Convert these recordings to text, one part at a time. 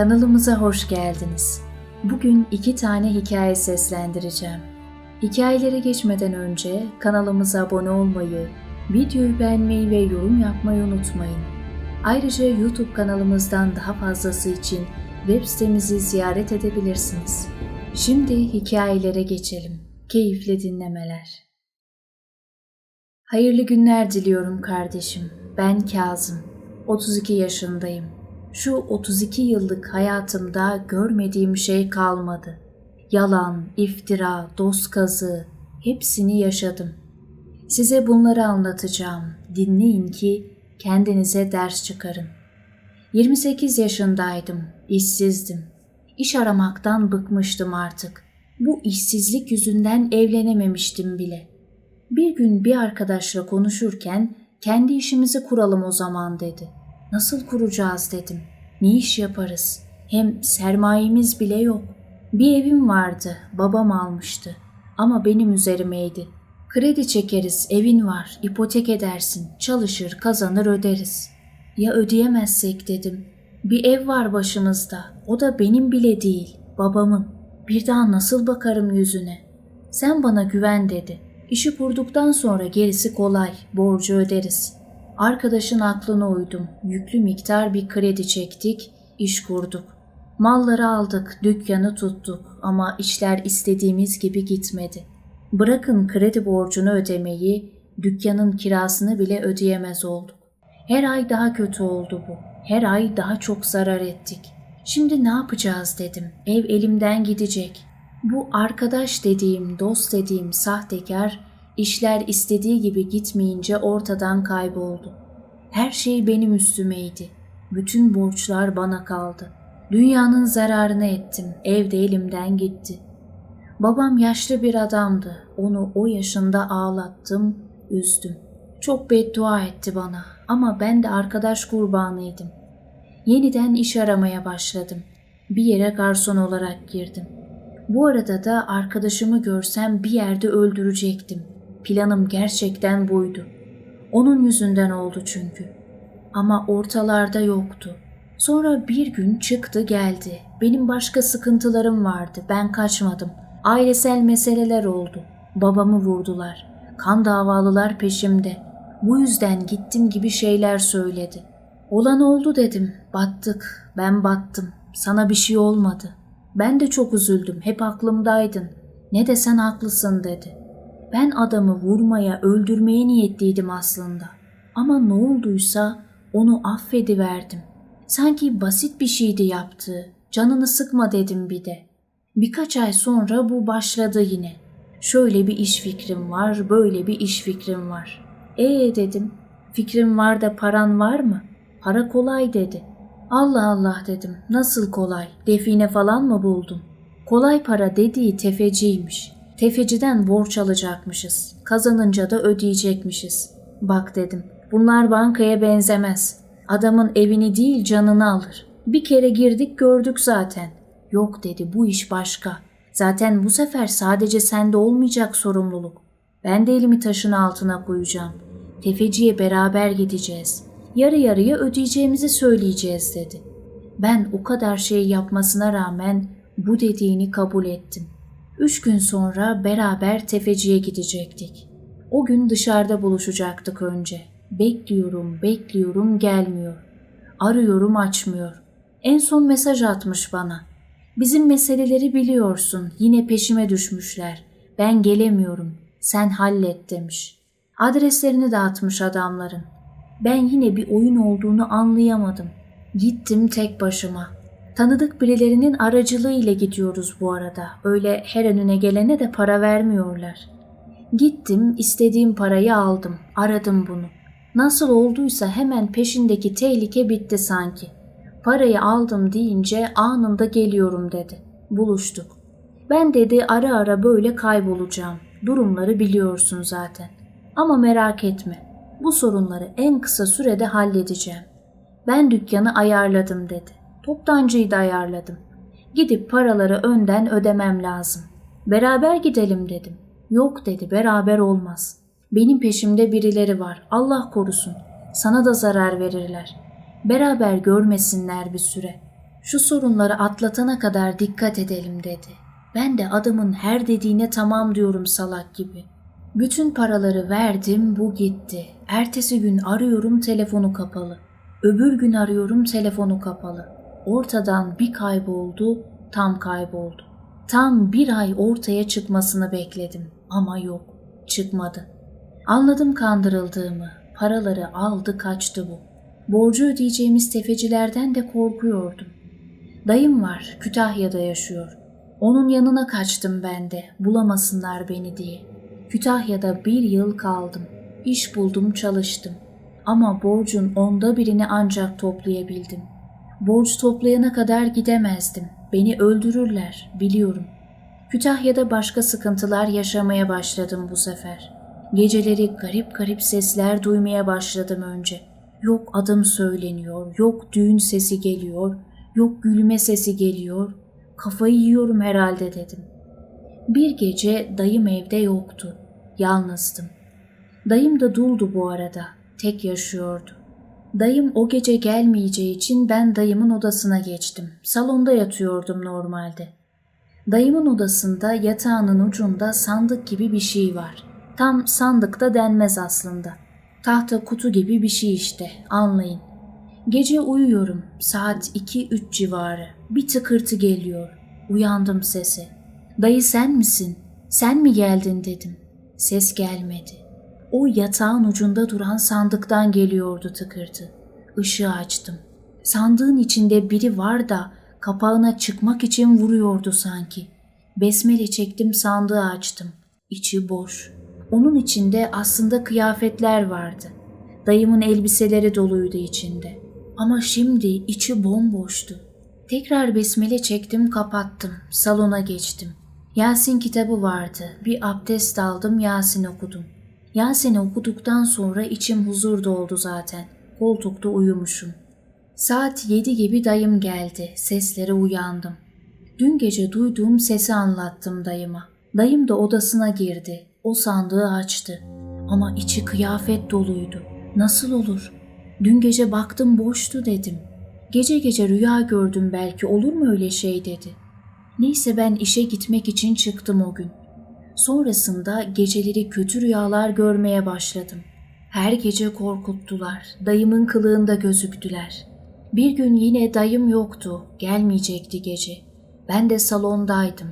Kanalımıza hoş geldiniz. Bugün iki tane hikaye seslendireceğim. Hikayelere geçmeden önce kanalımıza abone olmayı, videoyu beğenmeyi ve yorum yapmayı unutmayın. Ayrıca YouTube kanalımızdan daha fazlası için web sitemizi ziyaret edebilirsiniz. Şimdi hikayelere geçelim. Keyifli dinlemeler. Hayırlı günler diliyorum kardeşim. Ben Kazım. 32 yaşındayım. Şu 32 yıllık hayatımda görmediğim şey kalmadı. Yalan, iftira, dost kazığı hepsini yaşadım. Size bunları anlatacağım. Dinleyin ki kendinize ders çıkarın. 28 yaşındaydım, işsizdim. İş aramaktan bıkmıştım artık. Bu işsizlik yüzünden evlenememiştim bile. Bir gün bir arkadaşla konuşurken kendi işimizi kuralım o zaman dedi. Nasıl kuracağız dedim. Ne iş yaparız? Hem sermayemiz bile yok. Bir evim vardı, babam almıştı. Ama benim üzerimeydi. Kredi çekeriz, evin var, ipotek edersin, çalışır, kazanır öderiz. Ya ödeyemezsek dedim. Bir ev var başımızda, o da benim bile değil, babamın. Bir daha nasıl bakarım yüzüne? Sen bana güven dedi. İşi kurduktan sonra gerisi kolay, borcu öderiz. Arkadaşın aklına uydum. Yüklü miktar bir kredi çektik, iş kurduk. Malları aldık, dükkanı tuttuk ama işler istediğimiz gibi gitmedi. Bırakın kredi borcunu ödemeyi, dükkanın kirasını bile ödeyemez olduk. Her ay daha kötü oldu bu. Her ay daha çok zarar ettik. Şimdi ne yapacağız dedim. Ev elimden gidecek. Bu arkadaş dediğim, dost dediğim sahtekar işler istediği gibi gitmeyince ortadan kayboldu. Her şey benim üstümeydi. Bütün borçlar bana kaldı. Dünyanın zararını ettim. Ev de elimden gitti. Babam yaşlı bir adamdı. Onu o yaşında ağlattım, üzdüm. Çok beddua etti bana ama ben de arkadaş kurbanıydım. Yeniden iş aramaya başladım. Bir yere garson olarak girdim. Bu arada da arkadaşımı görsem bir yerde öldürecektim. Planım gerçekten buydu. Onun yüzünden oldu çünkü. Ama ortalarda yoktu. Sonra bir gün çıktı geldi. Benim başka sıkıntılarım vardı. Ben kaçmadım. Ailesel meseleler oldu. Babamı vurdular. Kan davalılar peşimde. Bu yüzden gittim gibi şeyler söyledi. Olan oldu dedim. Battık. Ben battım. Sana bir şey olmadı. Ben de çok üzüldüm. Hep aklımdaydın. Ne desen haklısın dedi. Ben adamı vurmaya, öldürmeye niyetliydim aslında. Ama ne olduysa onu affediverdim. Sanki basit bir şeydi yaptığı. Canını sıkma dedim bir de. Birkaç ay sonra bu başladı yine. Şöyle bir iş fikrim var, böyle bir iş fikrim var. Ee dedim, fikrim var da paran var mı? Para kolay dedi. Allah Allah dedim, nasıl kolay? Define falan mı buldun? Kolay para dediği tefeciymiş. Tefeciden borç alacakmışız. Kazanınca da ödeyecekmişiz. Bak dedim, bunlar bankaya benzemez. Adamın evini değil canını alır. Bir kere girdik gördük zaten. Yok dedi bu iş başka. Zaten bu sefer sadece sende olmayacak sorumluluk. Ben de elimi taşın altına koyacağım. Tefeciye beraber gideceğiz. Yarı yarıya ödeyeceğimizi söyleyeceğiz dedi. Ben o kadar şey yapmasına rağmen bu dediğini kabul ettim. Üç gün sonra beraber tefeciye gidecektik. O gün dışarıda buluşacaktık önce. Bekliyorum, bekliyorum gelmiyor. Arıyorum açmıyor. En son mesaj atmış bana. Bizim meseleleri biliyorsun. Yine peşime düşmüşler. Ben gelemiyorum. Sen hallet demiş. Adreslerini dağıtmış adamların. Ben yine bir oyun olduğunu anlayamadım. Gittim tek başıma. Tanıdık birilerinin aracılığıyla gidiyoruz bu arada. Öyle her önüne gelene de para vermiyorlar. Gittim, istediğim parayı aldım. Aradım bunu. Nasıl olduysa hemen peşindeki tehlike bitti sanki. Parayı aldım deyince anında geliyorum dedi. Buluştuk. Ben dedi ara ara böyle kaybolacağım. Durumları biliyorsun zaten. Ama merak etme. Bu sorunları en kısa sürede halledeceğim. Ben dükkanı ayarladım dedi. Toptancıyı da ayarladım. Gidip paraları önden ödemem lazım. Beraber gidelim dedim. Yok dedi beraber olmaz. Benim peşimde birileri var. Allah korusun. Sana da zarar verirler. Beraber görmesinler bir süre. Şu sorunları atlatana kadar dikkat edelim dedi. Ben de adamın her dediğine tamam diyorum salak gibi. Bütün paraları verdim, bu gitti. Ertesi gün arıyorum telefonu kapalı. Öbür gün arıyorum telefonu kapalı. Ortadan bir kayboldu, tam kayboldu. Tam bir ay ortaya çıkmasını bekledim ama yok, çıkmadı. Anladım kandırıldığımı. Paraları aldı kaçtı bu. Borcu ödeyeceğimiz tefecilerden de korkuyordum. Dayım var, Kütahya'da yaşıyor. Onun yanına kaçtım ben de, bulamasınlar beni diye. Kütahya'da bir yıl kaldım. İş buldum, çalıştım. Ama borcun onda birini ancak toplayabildim. Borç toplayana kadar gidemezdim. Beni öldürürler, biliyorum. Kütahya'da başka sıkıntılar yaşamaya başladım bu sefer. Geceleri garip garip sesler duymaya başladım önce. Yok adım söyleniyor, yok düğün sesi geliyor, yok gülme sesi geliyor. Kafayı yiyorum herhalde dedim. Bir gece dayım evde yoktu. Yalnızdım. Dayım da duldu bu arada. Tek yaşıyordu. Dayım o gece gelmeyeceği için ben dayımın odasına geçtim. Salonda yatıyordum normalde. Dayımın odasında yatağının ucunda sandık gibi bir şey var. Tam sandıkta denmez aslında. Tahta kutu gibi bir şey işte, anlayın. Gece uyuyorum, saat 2-3 civarı. Bir tıkırtı geliyor. Uyandım sese. Dayı sen misin? Sen mi geldin dedim. Ses gelmedi. O yatağın ucunda duran sandıktan geliyordu tıkırtı. Işığı açtım. Sandığın içinde biri var da kapağına çıkmak için vuruyordu sanki. Besmele çektim sandığı açtım. İçi boş. Onun içinde aslında kıyafetler vardı. Dayımın elbiseleri doluydu içinde. Ama şimdi içi bomboştu. Tekrar besmele çektim kapattım. Salona geçtim. Yasin kitabı vardı. Bir abdest aldım Yasin okudum. Yasin'i okuduktan sonra içim huzur doldu zaten. Koltukta uyumuşum. Saat yedi gibi dayım geldi. Seslere uyandım. Dün gece duyduğum sesi anlattım dayıma. Dayım da odasına girdi. O sandığı açtı. Ama içi kıyafet doluydu. Nasıl olur? Dün gece baktım boştu dedim. Gece gece rüya gördüm belki olur mu öyle şey dedi. Neyse ben işe gitmek için çıktım o gün. Sonrasında geceleri kötü rüyalar görmeye başladım. Her gece korkuttular. Dayımın kılığında gözüktüler. Bir gün yine dayım yoktu. Gelmeyecekti gece. Ben de salondaydım.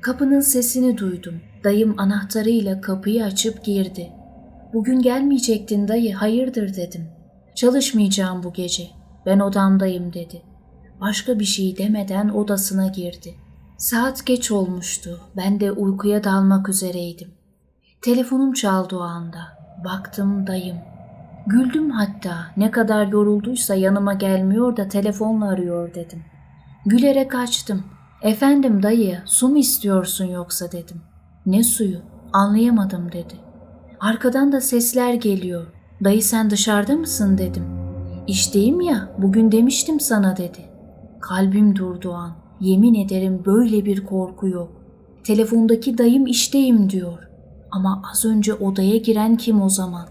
Kapının sesini duydum. Dayım anahtarıyla kapıyı açıp girdi. Bugün gelmeyecektin dayı, hayırdır dedim. Çalışmayacağım bu gece. Ben odamdayım dedi. Başka bir şey demeden odasına girdi. Saat geç olmuştu. Ben de uykuya dalmak üzereydim. Telefonum çaldı o anda. Baktım dayım. Güldüm hatta. Ne kadar yorulduysa yanıma gelmiyor da telefonla arıyor dedim. Gülerek açtım. Efendim dayı, su mu istiyorsun yoksa dedim. Ne suyu? Anlayamadım dedi. Arkadan da sesler geliyor. Dayı sen dışarıda mısın dedim. İşteyim ya, bugün demiştim sana dedi. Kalbim durdu an. Yemin ederim böyle bir korku yok. Telefondaki dayım işteyim diyor. Ama az önce odaya giren kim o zaman?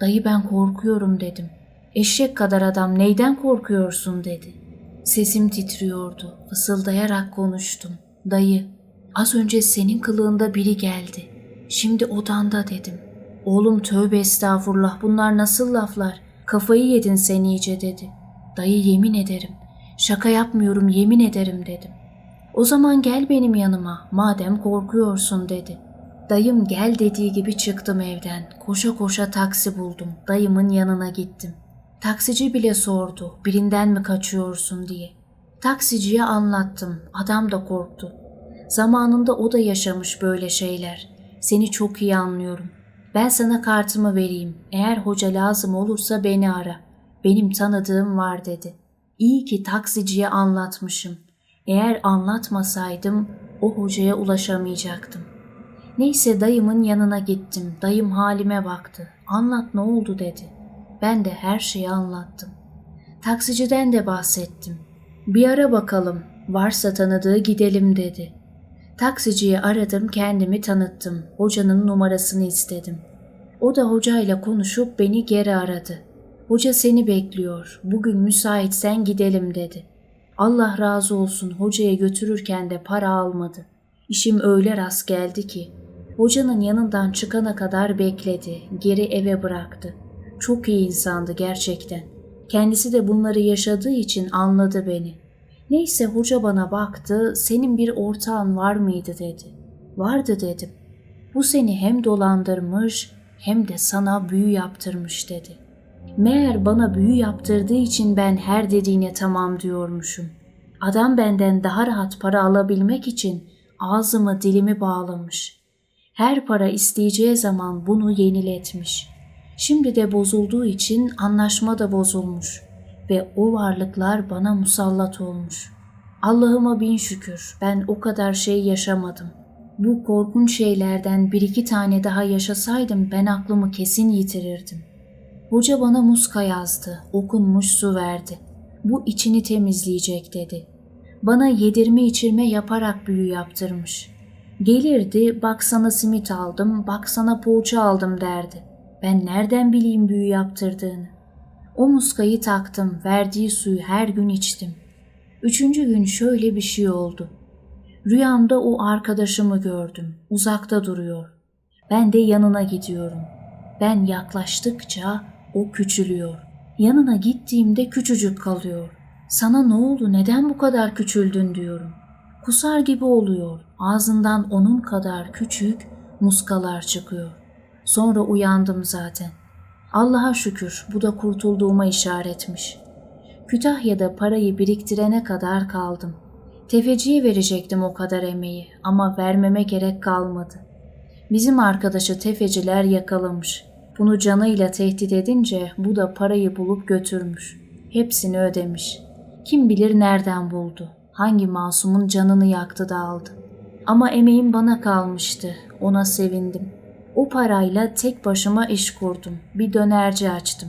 Dayı ben korkuyorum dedim. Eşek kadar adam neyden korkuyorsun dedi. Sesim titriyordu. Fısıldayarak konuştum. Dayı, az önce senin kılığında biri geldi. Şimdi odanda dedim. Oğlum tövbe estağfurullah bunlar nasıl laflar? Kafayı yedin sen iyice dedi. Dayı yemin ederim. Şaka yapmıyorum yemin ederim dedim. O zaman gel benim yanıma madem korkuyorsun dedi. Dayım gel dediği gibi çıktım evden. Koşa koşa taksi buldum. Dayımın yanına gittim. Taksici bile sordu birinden mi kaçıyorsun diye. Taksiciye anlattım. Adam da korktu. Zamanında o da yaşamış böyle şeyler. Seni çok iyi anlıyorum. Ben sana kartımı vereyim. Eğer hoca lazım olursa beni ara. Benim tanıdığım var dedi. İyi ki taksiciye anlatmışım. Eğer anlatmasaydım o hocaya ulaşamayacaktım. Neyse dayımın yanına gittim. Dayım halime baktı. Anlat ne oldu dedi. Ben de her şeyi anlattım. Taksiciden de bahsettim. Bir ara bakalım. Varsa tanıdığı gidelim dedi. Taksiciyi aradım kendimi tanıttım. Hocanın numarasını istedim. O da hocayla konuşup beni geri aradı. Hoca seni bekliyor. Bugün müsaitsen gidelim dedi. Allah razı olsun hocaya götürürken de para almadı. İşim öyle rast geldi ki. Hocanın yanından çıkana kadar bekledi, geri eve bıraktı. Çok iyi insandı gerçekten. Kendisi de bunları yaşadığı için anladı beni. Neyse hoca bana baktı, senin bir ortağın var mıydı dedi. Vardı dedim. Bu seni hem dolandırmış hem de sana büyü yaptırmış dedi. Meğer bana büyü yaptırdığı için ben her dediğine tamam diyormuşum. Adam benden daha rahat para alabilmek için ağzımı dilimi bağlamış. Her para isteyeceği zaman bunu yeniletmiş. Şimdi de bozulduğu için anlaşma da bozulmuş ve o varlıklar bana musallat olmuş. Allah'ıma bin şükür ben o kadar şey yaşamadım. Bu korkunç şeylerden bir iki tane daha yaşasaydım ben aklımı kesin yitirirdim. Hoca bana muska yazdı, okunmuş su verdi. Bu içini temizleyecek dedi. Bana yedirme içirme yaparak büyü yaptırmış. Gelirdi, bak sana simit aldım, bak sana poğaça aldım derdi. Ben nereden bileyim büyü yaptırdığını? O muskayı taktım, verdiği suyu her gün içtim. Üçüncü gün şöyle bir şey oldu. Rüyamda o arkadaşımı gördüm, uzakta duruyor. Ben de yanına gidiyorum. Ben yaklaştıkça o küçülüyor. Yanına gittiğimde küçücük kalıyor. Sana ne oldu, neden bu kadar küçüldün diyorum. Kusar gibi oluyor. Ağzından onun kadar küçük muskalar çıkıyor. Sonra uyandım zaten. Allah'a şükür bu da kurtulduğuma işaretmiş. Kütahya'da parayı biriktirene kadar kaldım. Tefeciye verecektim o kadar emeği ama vermeme gerek kalmadı. Bizim arkadaşı tefeciler yakalamış. Bunu canıyla tehdit edince bu da parayı bulup götürmüş. Hepsini ödemiş. Kim bilir nereden buldu. Hangi masumun canını yaktı da aldı. Ama emeğim bana kalmıştı. Ona sevindim. O parayla tek başıma iş kurdum. Bir dönerci açtım.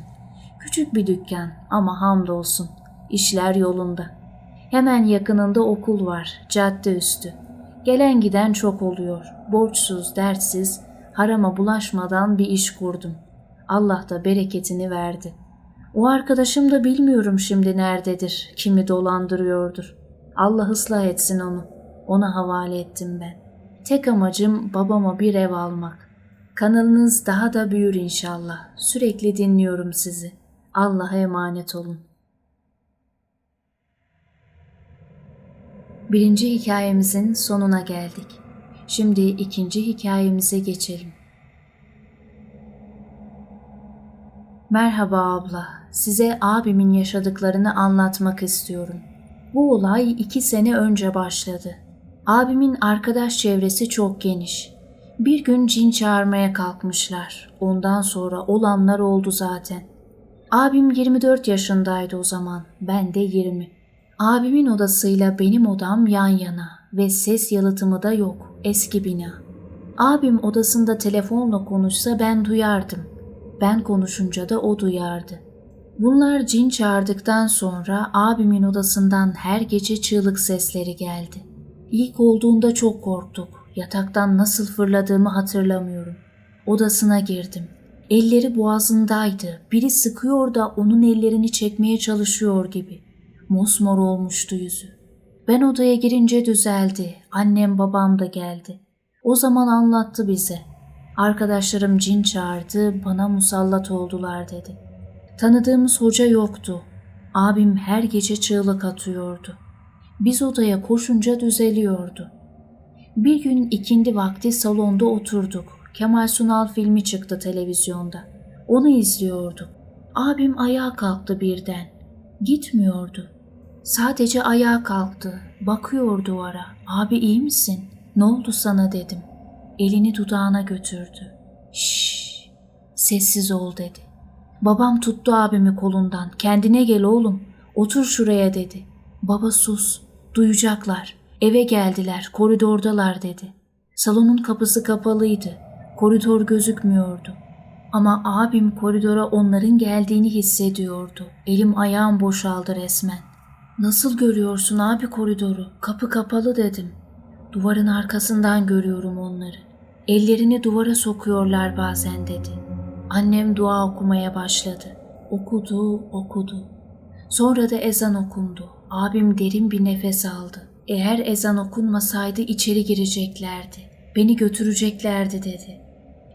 Küçük bir dükkan ama hamdolsun. işler yolunda. Hemen yakınında okul var, cadde üstü. Gelen giden çok oluyor. Borçsuz, dertsiz, harama bulaşmadan bir iş kurdum. Allah da bereketini verdi. O arkadaşım da bilmiyorum şimdi nerededir, kimi dolandırıyordur. Allah ıslah etsin onu. Ona havale ettim ben. Tek amacım babama bir ev almak. Kanalınız daha da büyür inşallah. Sürekli dinliyorum sizi. Allah'a emanet olun. Birinci hikayemizin sonuna geldik. Şimdi ikinci hikayemize geçelim. Merhaba abla, size abimin yaşadıklarını anlatmak istiyorum. Bu olay iki sene önce başladı. Abimin arkadaş çevresi çok geniş. Bir gün cin çağırmaya kalkmışlar. Ondan sonra olanlar oldu zaten. Abim 24 yaşındaydı o zaman, ben de 20. Abimin odasıyla benim odam yan yana ve ses yalıtımı da yok, eski bina. Abim odasında telefonla konuşsa ben duyardım. Ben konuşunca da o duyardı. Bunlar cin çağırdıktan sonra abimin odasından her gece çığlık sesleri geldi. İlk olduğunda çok korktuk. Yataktan nasıl fırladığımı hatırlamıyorum. Odasına girdim. Elleri boğazındaydı. Biri sıkıyor da onun ellerini çekmeye çalışıyor gibi. Mosmor olmuştu yüzü. Ben odaya girince düzeldi. Annem babam da geldi. O zaman anlattı bize. Arkadaşlarım cin çağırdı, bana musallat oldular dedi. Tanıdığımız hoca yoktu. Abim her gece çığlık atıyordu. Biz odaya koşunca düzeliyordu. Bir gün ikindi vakti salonda oturduk. Kemal Sunal filmi çıktı televizyonda. Onu izliyorduk. Abim ayağa kalktı birden. Gitmiyordu. Sadece ayağa kalktı. Bakıyor duvara. Abi iyi misin? Ne oldu sana dedim. Elini dudağına götürdü. Şşş, sessiz ol dedi. Babam tuttu abimi kolundan. Kendine gel oğlum. Otur şuraya dedi. Baba sus. Duyacaklar. Eve geldiler. Koridordalar dedi. Salonun kapısı kapalıydı. Koridor gözükmüyordu. Ama abim koridora onların geldiğini hissediyordu. Elim ayağım boşaldı resmen. Nasıl görüyorsun abi koridoru? Kapı kapalı dedim. Duvarın arkasından görüyorum onları. Ellerini duvara sokuyorlar bazen dedi. Annem dua okumaya başladı. Okudu, okudu. Sonra da ezan okundu. Abim derin bir nefes aldı. Eğer ezan okunmasaydı içeri gireceklerdi. Beni götüreceklerdi dedi.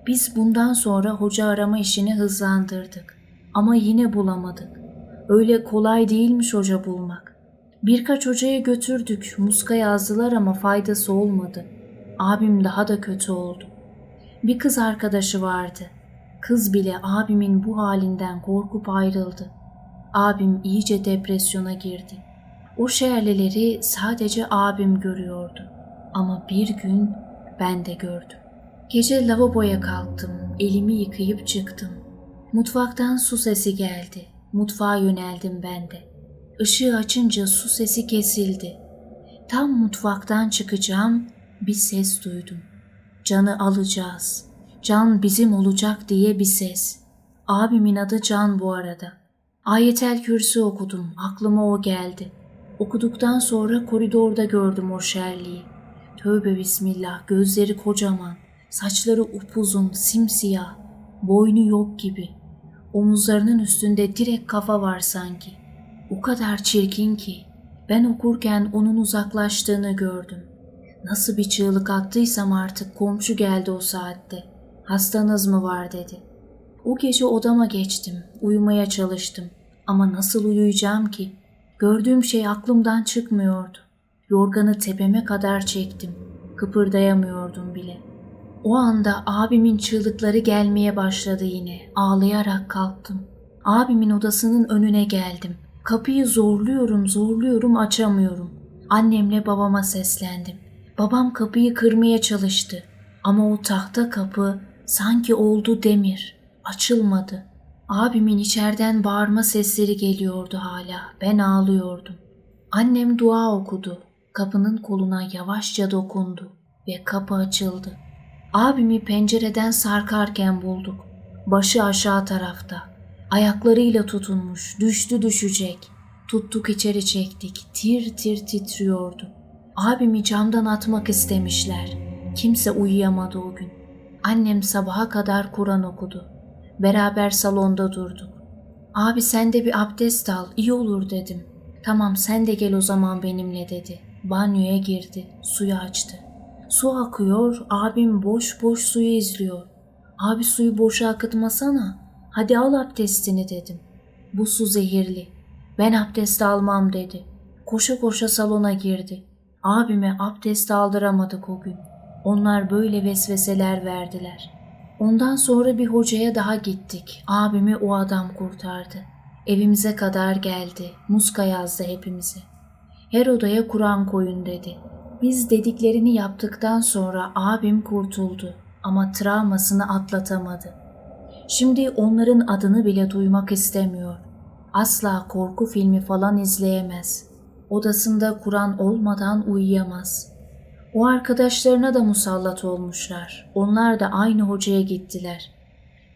Biz bundan sonra hoca arama işini hızlandırdık. Ama yine bulamadık. Öyle kolay değilmiş hoca bulmak. Birkaç hocaya götürdük. Muska yazdılar ama faydası olmadı. Abim daha da kötü oldu. Bir kız arkadaşı vardı. Kız bile abimin bu halinden korkup ayrıldı. Abim iyice depresyona girdi. O şerleleri sadece abim görüyordu. Ama bir gün ben de gördüm. Gece lavaboya kalktım. Elimi yıkayıp çıktım. Mutfaktan su sesi geldi. Mutfağa yöneldim ben de. Işığı açınca su sesi kesildi. Tam mutfaktan çıkacağım bir ses duydum. Can'ı alacağız. Can bizim olacak diye bir ses. Abimin adı Can bu arada. Ayetel Kürsü okudum. Aklıma o geldi. Okuduktan sonra koridorda gördüm o şerliği. Tövbe bismillah gözleri kocaman. Saçları upuzun, simsiyah. Boynu yok gibi. Omuzlarının üstünde direkt kafa var sanki. O kadar çirkin ki. Ben okurken onun uzaklaştığını gördüm. Nasıl bir çığlık attıysam artık komşu geldi o saatte. Hastanız mı var dedi. O gece odama geçtim. Uyumaya çalıştım. Ama nasıl uyuyacağım ki? Gördüğüm şey aklımdan çıkmıyordu. Yorganı tepeme kadar çektim. Kıpırdayamıyordum bile. O anda abimin çığlıkları gelmeye başladı yine. Ağlayarak kalktım. Abimin odasının önüne geldim. Kapıyı zorluyorum, zorluyorum, açamıyorum. Annemle babama seslendim. Babam kapıyı kırmaya çalıştı. Ama o tahta kapı sanki oldu demir. Açılmadı. Abimin içeriden bağırma sesleri geliyordu hala. Ben ağlıyordum. Annem dua okudu. Kapının koluna yavaşça dokundu ve kapı açıldı. Abimi pencereden sarkarken bulduk. Başı aşağı tarafta. Ayaklarıyla tutunmuş, düştü düşecek. Tuttuk içeri çektik. Tir tir titriyordu. Abimi camdan atmak istemişler. Kimse uyuyamadı o gün. Annem sabaha kadar Kur'an okudu. Beraber salonda durduk. Abi sen de bir abdest al, iyi olur dedim. Tamam sen de gel o zaman benimle dedi. Banyoya girdi, suyu açtı. Su akıyor, abim boş boş suyu izliyor. Abi suyu boşa akıtmasana. Hadi al abdestini dedim. Bu su zehirli. Ben abdest almam dedi. Koşa koşa salona girdi. Abime abdest aldıramadık o gün. Onlar böyle vesveseler verdiler. Ondan sonra bir hocaya daha gittik. Abimi o adam kurtardı. Evimize kadar geldi. Muska yazdı hepimize. Her odaya Kur'an koyun dedi. Biz dediklerini yaptıktan sonra abim kurtuldu ama travmasını atlatamadı. Şimdi onların adını bile duymak istemiyor. Asla korku filmi falan izleyemez. Odasında Kur'an olmadan uyuyamaz. O arkadaşlarına da musallat olmuşlar. Onlar da aynı hocaya gittiler.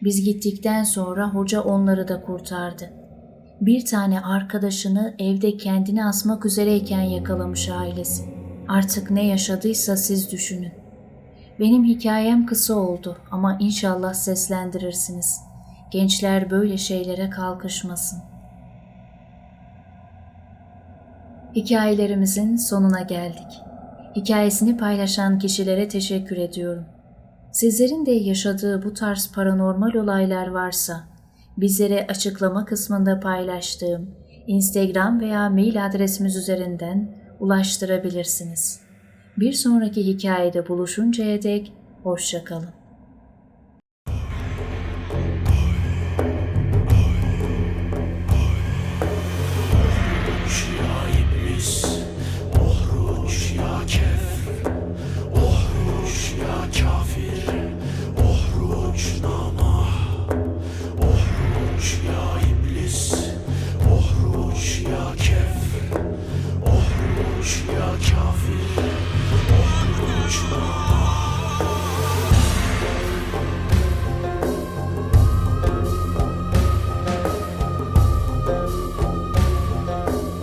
Biz gittikten sonra hoca onları da kurtardı. Bir tane arkadaşını evde kendini asmak üzereyken yakalamış ailesi. Artık ne yaşadıysa siz düşünün. Benim hikayem kısa oldu ama inşallah seslendirirsiniz. Gençler böyle şeylere kalkışmasın. Hikayelerimizin sonuna geldik. Hikayesini paylaşan kişilere teşekkür ediyorum. Sizlerin de yaşadığı bu tarz paranormal olaylar varsa bizlere açıklama kısmında paylaştığım Instagram veya mail adresimiz üzerinden ulaştırabilirsiniz. Bir sonraki hikayede buluşuncaya dek hoşçakalın. Oh.